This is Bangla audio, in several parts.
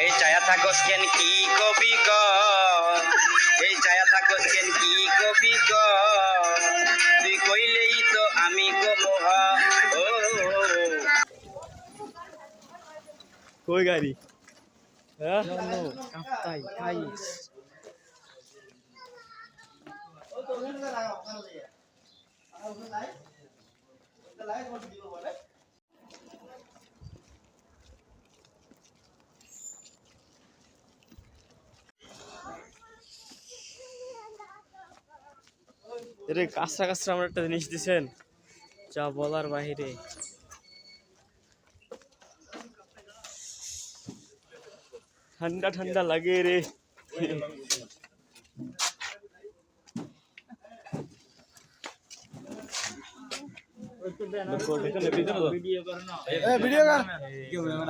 এই ছায়া থাকস কেন কি কবি গ এই ছায়া থাকস কেন কি কবি গ তুই কইলেই তো আমি কমহ ও। কই গাড়ি? হ্যাঁ? কাপ্তাই গাইস এরে কাঁচরা কাঁচরা আমার একটা জিনিস দিছেন। যা বলার বাহিরে। ঠান্ডা ঠান্ডা লাগে রে।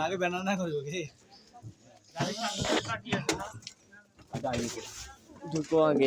আগে ব্যানার না করব কি ঢুকো আগে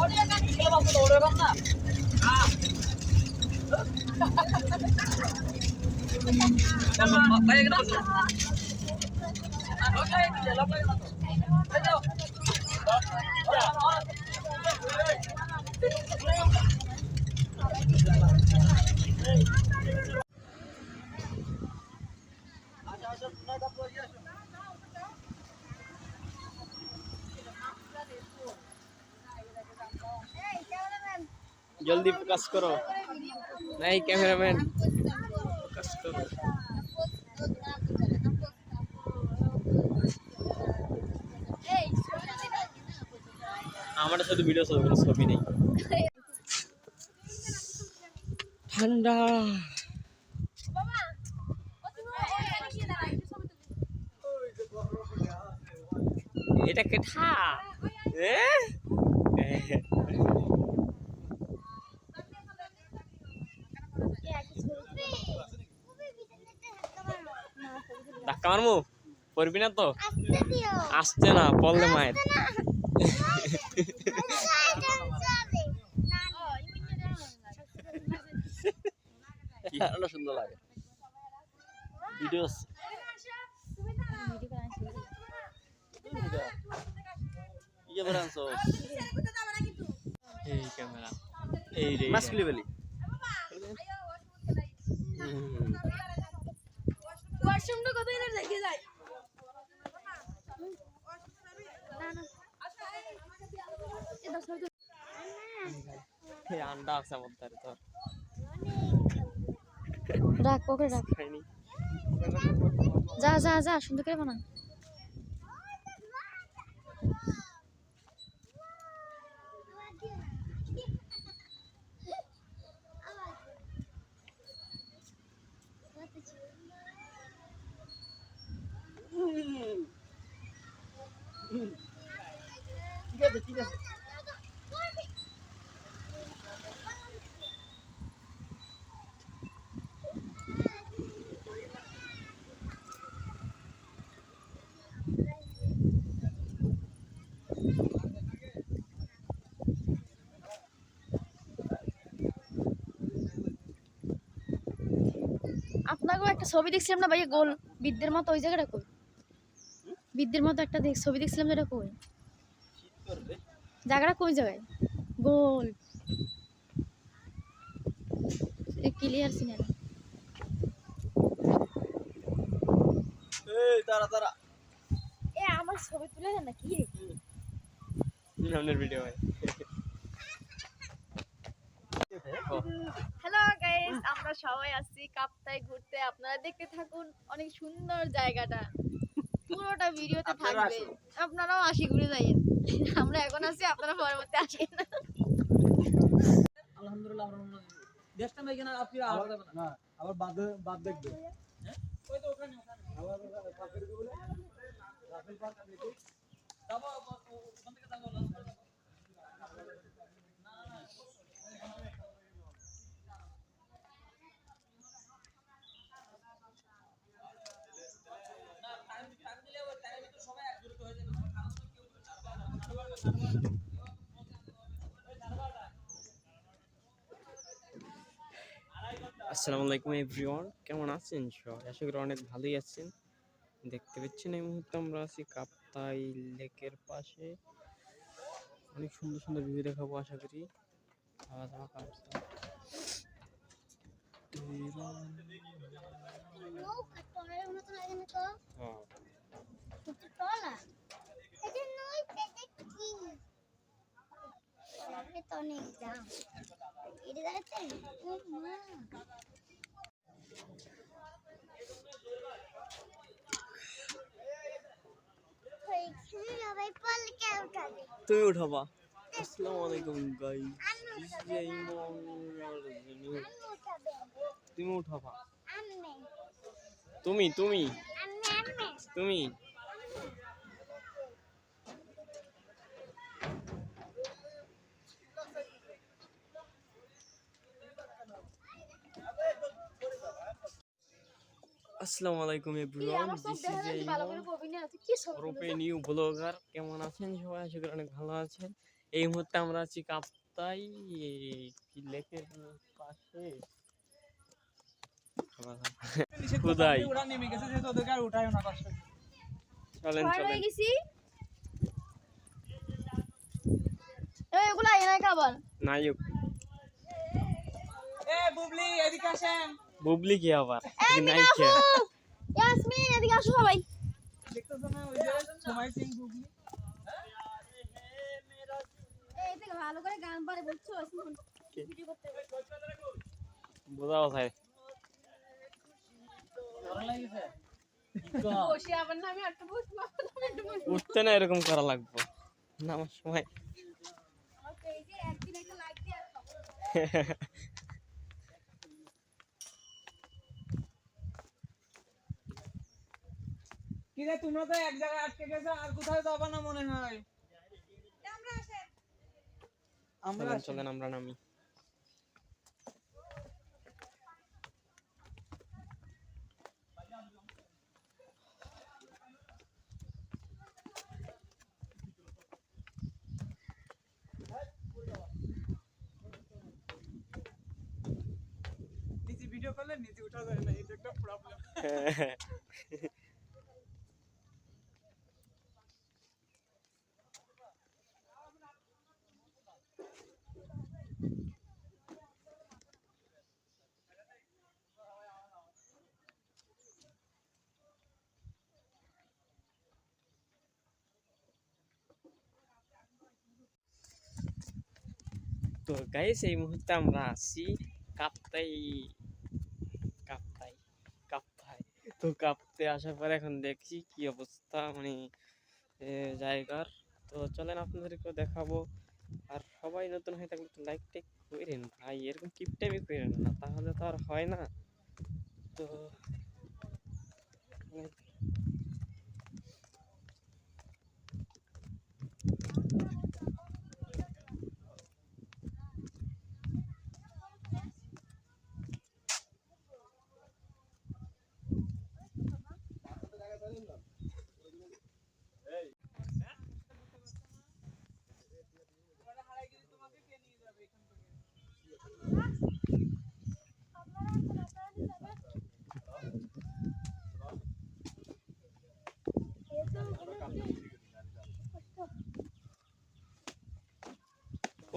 ఓడియో కానీ ఇంకా పంపుతుంది ఓడియో కన్నా প্রকাশ করো নাই ক্যামেরাম্যান প্রকাশ আমার শুধু ভিডিও ছবি কোনো ছবি নেই। ঠান্ডা। এটা কেঠা এ? ধাক্কা মারমু পড়বি না তো? আসছে না পড়লে মায়ের। কি সুন্দর লাগে। ভিডিও ইয়ে এই ক্যামেরা এই রে। ওয়াশরুমটা কোথায় না রেখে যায় না না এ দশ মিনিট এই আন্ডা আছে আমার ধারে তোর রাখ ওকে রাখ। যা যা যা সুন্দর করে বানা। আপনাকেও একটা ছবি দেখছিলাম না ভাইয়া? গোল বিদ্যের মতো ওই জায়গাটা কই? বিদ্যের মতো একটা দেখ ছবি দেখছিলাম যেটা কই? জায়গাটা কই জায়গায়? গোল। ক্লিয়ার সিনে না এই তারা তারা এ আমার ছবি তুলে না কি সামনের ভিডিও হয় গাইস আমরা সবাই আসছি কাপ্তায় ঘুরতে। আপনারা দেখতে থাকুন অনেক সুন্দর জায়গাটা। পুরোটা ভিডিওতে থাকবে। আপনারাও আসি ঘুরে যাইয়েন। আমরা এখন আছি আপনারা পরবর্তী আসেন। আলহামদুলিল্লাহ আমরা দেশটা মেয়ে কিনা আপনি না। আবার বাদ বাদ দেখবে। হ্যাঁ? ওই তো ওখানে ওখানে। আবার পাকের বলে রাফেল পার্ক দেখি যাব ওখান থেকে যাব। আসসালামু আলাইকুম, এভরিওয়ান। কেমন আছেন সবাই? আশা করি অনেক ভালোই আছেন। দেখতে পাচ্ছেন, এই মুহূর্তে আমরা আছি কাপ্তাই লেকের পাশে। অনেক সুন্দর সুন্দর ভিউ দেখাবো, আশা করি। খাওয়া দাওয়া কাটছে নৌকা টলারের মতো লাগে না তো হ্যাঁ কিন্তু টলা এটা নইতে দেখি টলারে তো অনেক দাম এটা পলকে উঠাবে। তুমি উঠাবা আসসালামু আলাইকুম গাইস আমি তুমি উঠাবা। তুমি তুমি তুমি। আসসালামু আলাইকুম এভরিওয়ান দিস ইজ রূপে নিউ ব্লগার কেমন আছেন সবাই? আশা করি অনেক ভালো আছেন। এই মুহূর্তে আমরা আছি কাপ্তাই কি লেকের পাশে। কষ্ট চলেন চলেন। এগুলা এনে খাবার এ বুবলি এদিকে আসেন। বুবলি কি আবার? নায়িকা ইয়াসমিন এদিকে আসো সবাই। দেখতেছো না ওই যে সময় সিং বুবলি ভালো করে গান পারে ভিডিও করতে উঠতে না এরকম করা লাগবে? নামার সময়। একদিন একটা লাইক দিয়ে আসো কি রে তোমরা তো এক জায়গায় আটকে গেছো আর কোথায় যাবা না মনে হয়? আমরা চলেন আসি। চলেন আমরা নামি। ভিডিও করলে নিচে উঠা যায় না এটা একটা প্রবলেম তো গাইস এই মুহূর্তে আমরা আছি কাপ্তাই কাপ্তাই কাপ্তাই। তো কাপ্তে আসার পরে এখন দেখছি কি অবস্থা মানে জায়গার। তো চলেন আপনাদেরকেও দেখাবো। আর সবাই নতুন হয়ে থাকলে তো লাইক টেক করেন ভাই, এরকম কিপটামি করেন না, তাহলে তো আর হয় না। তো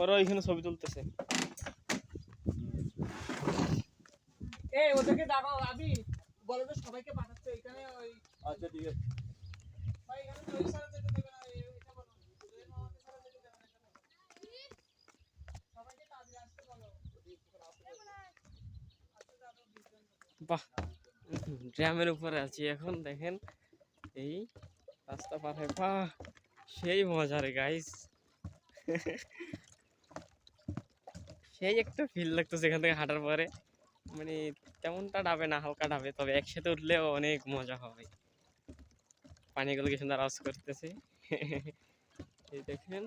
ওরা ওইখানে ছবি তুলতেছে। এই ওদেরকে ডাকাও আবি। বলে তো সবাইকে পাঠাচ্ছে এখানে ওই আচ্ছা ঠিক আছে। ভাই এখানে তো ওই সারা যেতে দেবে না এই- এটা বলো। জুয়েল মামাকে সারা যেতে দেবে না এটা বলো। সবাইকে তাড়াতাড়ি আসতে বলো। বাহ ড্রামের উপরে আছি এখন দেখেন। এই রাস্তা পার হয়ে বাহ সেই মজার গাইস সেই একটা ফিল লাগতো এখান থেকে হাঁটার পরে। মানে তেমনটা ডাবে না, হালকা ডাবে তবে একসাথে উঠলেও অনেক মজা হবে। পানিগুলো কি সুন্দর আওয়াজ করতেছে। এই দেখেন।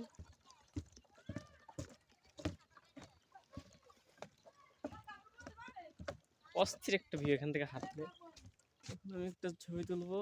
অস্থির একটা ভিউ এখান থেকে হাঁটলে। আমি একটা ছবি তুলবো।